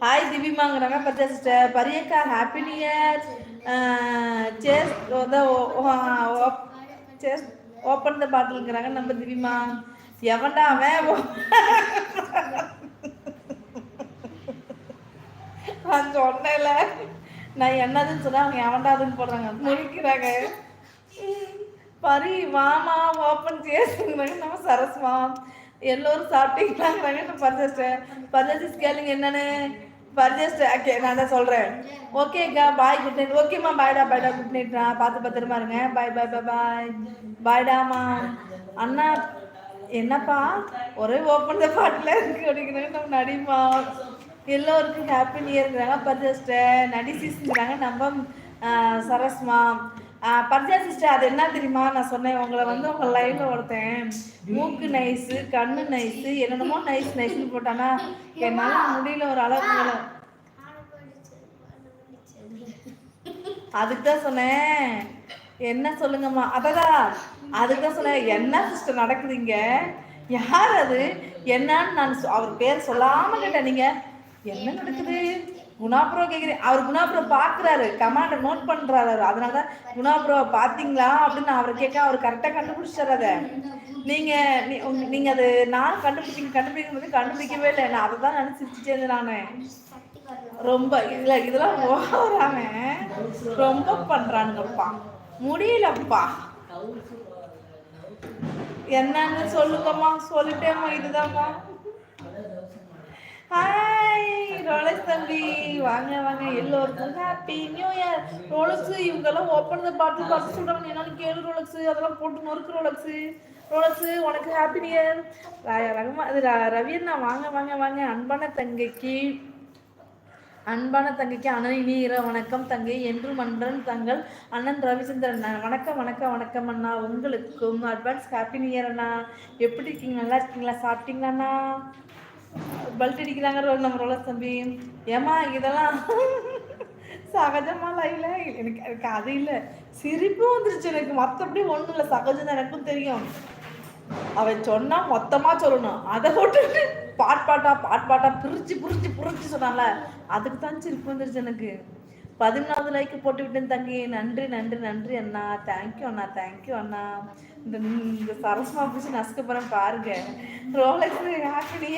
Hi திவிமாங்கிறாங்க பத்தா sister பரியக்கா ஹாப்பி நியூ இயர் சேஸ் சேஸ் ஓப்பன் த பாட்டிலுங்கிறாங்க நம்ம திவிமா எவன்டா அவன் நான் சொன்னேன்ல நான் என்னதுன்னு சொன்னா அவங்க எவன்டாதுன்னு போடுறாங்க முடிக்கிறாங்க பரி மாமா ஓப்பன் சேஸுங்கிறாங்க நம்ம சரஸ்மா எல்லோரும் சாப்பிட்டீங்களாங்கிறாங்க நம்ம பர்ச்சேஸ்ட் பர்ச்சேஸ் கேளுங்க என்னன்னு பர்ஜஸ்ட் ஓகே நான் தான் சொல்கிறேன் ஓகேக்கா பாய் குட் நைட் ஓகேம்மா பாய்டா பாய்டா குட் நைட்ரா பார்த்து பத்திரமா இருங்க பாய் பாய் பாய் பாய் பாய்டாமா அண்ணா என்னப்பா? ஒரே ஓப்பன் த பாட்டில் இருக்கு. அப்படிங்கிறாங்க. நம்ம நடிமா எல்லோருக்கும் ஹாப்பி நியர்ங்கிறாங்க பர்ஜஸ்ட்டு நடி சீசன்ங்கிறாங்க நம்ம சரஸ்மா பர்ஜா சிஸ்டர் அது என்ன தெரியுமா? நான் சொன்னேன் உங்களை வந்து உங்க லைவ்ல ஒருத்தன் மூக்கு நைஸு கண்ணு நைஸு என்னென்னமோ நைஸ் நைஸ்னு போட்டானா என்னால முடியல ஒரு அளவுக்கு மேல. அதுக்கு தான் சொன்னேன். என்ன சொல்லுங்கம்மா? அததான் அதுக்கு தான் சொன்னேன். என்ன சிஸ்டர் நடக்குதுங்க யார் அது? என்னன்னு நான் சொ- அவர் பேர் சொல்லாம கேட்டேன் நீங்க. என்ன நடக்குது? குணாபுரோ கேட்குறேன் அவர் குணாபுரோ பார்க்குறாரு கமாண்டர் நோட் பண்ணுறாரு அவர். அதனால தான் குணாபுரோ பார்த்தீங்களா அப்படின்னு அவரை கேட்க அவர் கரெக்டாக கண்டுபிடிச்சார் அதை. நீங்கள் நீ- அது நான் கண்டுபிடிக்க கண்டுபிடிக்கும் போது கண்டுபிடிக்கவே இல்லை. நான் அதை தான் நினைச்சிருச்சுட்டே இருந்தேன் நானு. ரொம்ப இதில் இதெல்லாம் ஓவராம. ரொம்ப பண்ணுறானுங்கப்பா முடியலப்பா. என்னன்னு சொல்லுங்கம்மா. சொல்லிட்டேம்மா இதுதான்மா ஆ தம்பி வாங்க வாங்க எல்லோருக்கும் ஹாப்பி நியூ இயர் ரோலக்ஸ் இவங்கெல்லாம் ஓப்பன் பாட்டில் பார்த்து சொல்கிறாங்க என்னன்னு கேளு ரோலக்ஸ் அதெல்லாம் போட்டு நொறுக்கு ரோலக்ஸ் ரோலக்ஸ் உனக்கு ஹாப்பி நியூ இயர் ரகமா இது ரவி அண்ணா வாங்க வாங்க வாங்க. அன்பான தங்கைக்கு அன்பான தங்கைக்கு அண்ணன் இனியிற வணக்கம் தங்கை. என்றும் மன்றன் தங்கள் அண்ணன் ரவிச்சந்திரன் வணக்கம் வணக்கம் வணக்கம் அண்ணா. உங்களுக்கும் அட்வான்ஸ் ஹாப்பி நியூ இயர் அண்ணா. எப்படி இருக்கீங்க? நல்லா இருக்கீங்களா? சாப்பிட்டீங்களா அண்ணா? பல்ட் அடிக்கிறாங்க நம்ம ரோலர் தம்பி. ஏமா இதெல்லாம் சகஜமாக லைவ்ல எனக்கு எனக்கு அது இல்லை. சிரிப்பும் வந்துருச்சு எனக்கு. மற்றபடி ஒன்றும் இல்லை. சகஜம் தான் எனக்கும் தெரியும். அவன் சொன்னா மொத்தமா சொல்லணும். அதை போட்டுட்டு பாட் பாட்டா பாட் பாட்டா பிரிச்சு பிரிச்சு பிரிச்சு சொன்னால அதுக்கு தான் சிரிப்பு வந்துருச்சு எனக்கு. பதிமூணாவது லைக் போட்டு விட்டேன் தங்கி. நன்றி நன்றி நன்றி அண்ணா. தேங்க்யூ அண்ணா தேங்க்யூ அண்ணா. இந்த இந்த சரஸ்மா பிடிச்சி நசுக்க பாருங்க. ரோலக்ஸு ஹாப்பி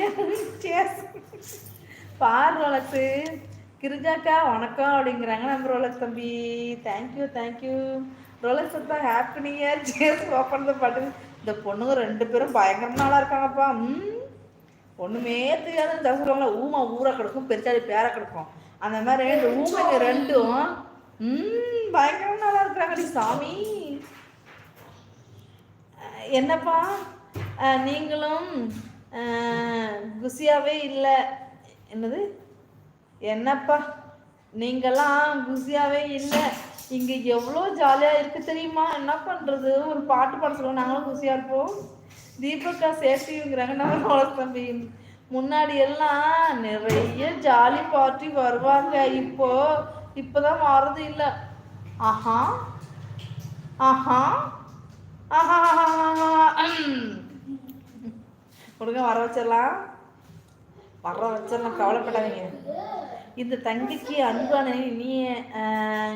பார் ரோலக்ஸு கிரிஜாக்கா வணக்கம் அப்படிங்கிறாங்க நம்ம ரோலக்ஸ் தம்பி. Thank you thank you Rolex தான் ஹாப்பி நியூ இயர் சேஸ் ஓப்பன் பாட்டு இந்த பொண்ணுங்க ரெண்டு பேரும் பயங்கர நாளாக இருக்காங்கப்பா. ம். ஒன்றுமே தெரியாதுன்னு தான் சொல்லுவாங்களா ஊமா ஊரை கிடக்கும் பெருச்சாடி பேரை கிடக்கும். அந்த மாதிரி ரெண்டு ஊமைங்க ரெண்டும் ம் பயங்கர நல்லா இருக்கிறாங்கடி சாமி. என்னப்பா? நீங்களும் குசியாவே இல்லை. என்னது? என்னப்பா? நீங்கெல்லாம் குசியாவே இல்லை. இங்கே எவ்வளோ ஜாலியாக இருக்கு தெரியுமா? என்ன பண்ணுறது ஒரு பாட்டு பாட சொல்லுவோம் நாங்களும் குசியாக இருப்போம். தீபக்கா சேஃப்டிங்கிறாங்க நம்ம தம்பி முன்னாடி எல்லாம் நிறைய ஜாலி பார்ட்டி வருவாங்க. இப்போ இப்போதான் வரது இல்லை. ஆஹா. ஆஹா. ஆஹா கொடுங்க வர வச்சிடலாம். வர வச்சிடலாம். கவலைப்படாதீங்க. இந்த தங்கைக்கு அன்பான இனிய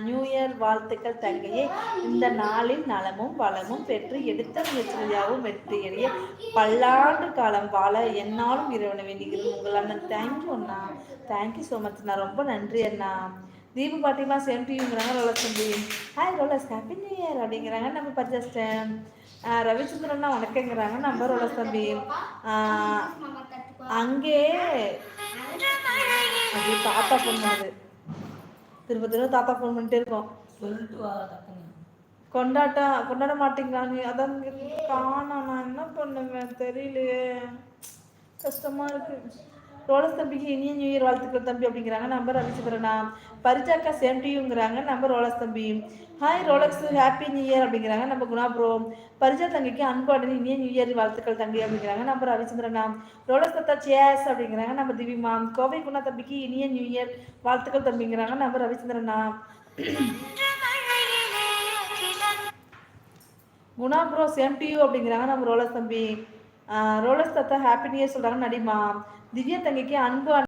நியூ இயர் வாழ்த்துக்கள் தங்கையே. இந்த நாளில் நலமும் வளமும் பெற்று எடுத்த முயற்சியாகவும் வெற்றியடைய பல்லாண்டு காலம் வாழ என்னாலும் இறைவனை வேண்டுகிறேன். உங்கள் அண்ணன் தேங்க்யூ அண்ணா. தேங்க்யூ ஸோ மச் அண்ணா. ரொம்ப நன்றி அண்ணா. தீபு பாட்டிமா சேம் டிவிங்கிறாங்க ரோலஸ் தம்பி. Hi Rolex happy new year அப்படிங்கிறாங்க நம்ம பர்ஜஸ்டன் ரவிச்சந்திரன்னா வணக்கங்கிறாங்க நம்ம ரோலஸ் தம்பி. அங்கே அது தாத்தா ஃபோன் பண்ணுது திரும்ப திரும்ப தாத்தா ஃபோன் பண்ணிட்டே இருக்கோம். கொண்டாட்டா கொண்டாட மாட்டீங்களா நீ? அதான் காணோம். நான் என்ன பண்ணுவேன்? தெரியலையே. கஷ்டமா இருக்கு. ரோலஸ் தம்பிக்கு இனிய நியூ இயர் வாழ்த்துக்கள் தம்பி அப்படிங்கிறாங்க. நம்பர் ரவிச்சந்திரனா பரிஜாக்கா சேம் டியூங்கிறாங்க நம்பர் ரோலஸ் தம்பி. Hi Rolex. Happy new year அப்படிங்கிறாங்க. நம்ம குணா ப்ரோ பரிஜா தங்கிக்கு அன்பாடு இனிய நியூ இயர் வாழ்த்துக்கள் தம்பி அப்படிங்கிறாங்க. நம்ம ரவிச்சந்திரனா ரோலஸ் தத்தா சேஸ் அப்படிங்கிறாங்க. நம்ம திவிமா கோவை குணா தம்பிக்கு இனிய நியூ இயர் வாழ்த்துக்கள் தம்பிங்கிறாங்க. நம்ம ரவிச்சந்திரனா குணா ப்ரோ சேம் டியூ அப்படிங்கிறாங்க. நம்ம ரோலஸ் தம்பி. ரோலஸ் தத்தா ஹாப்பி நியூ இயர் சொல்கிறாங்க நடிமா. திவ்யா தங்கைக்கு அன்பு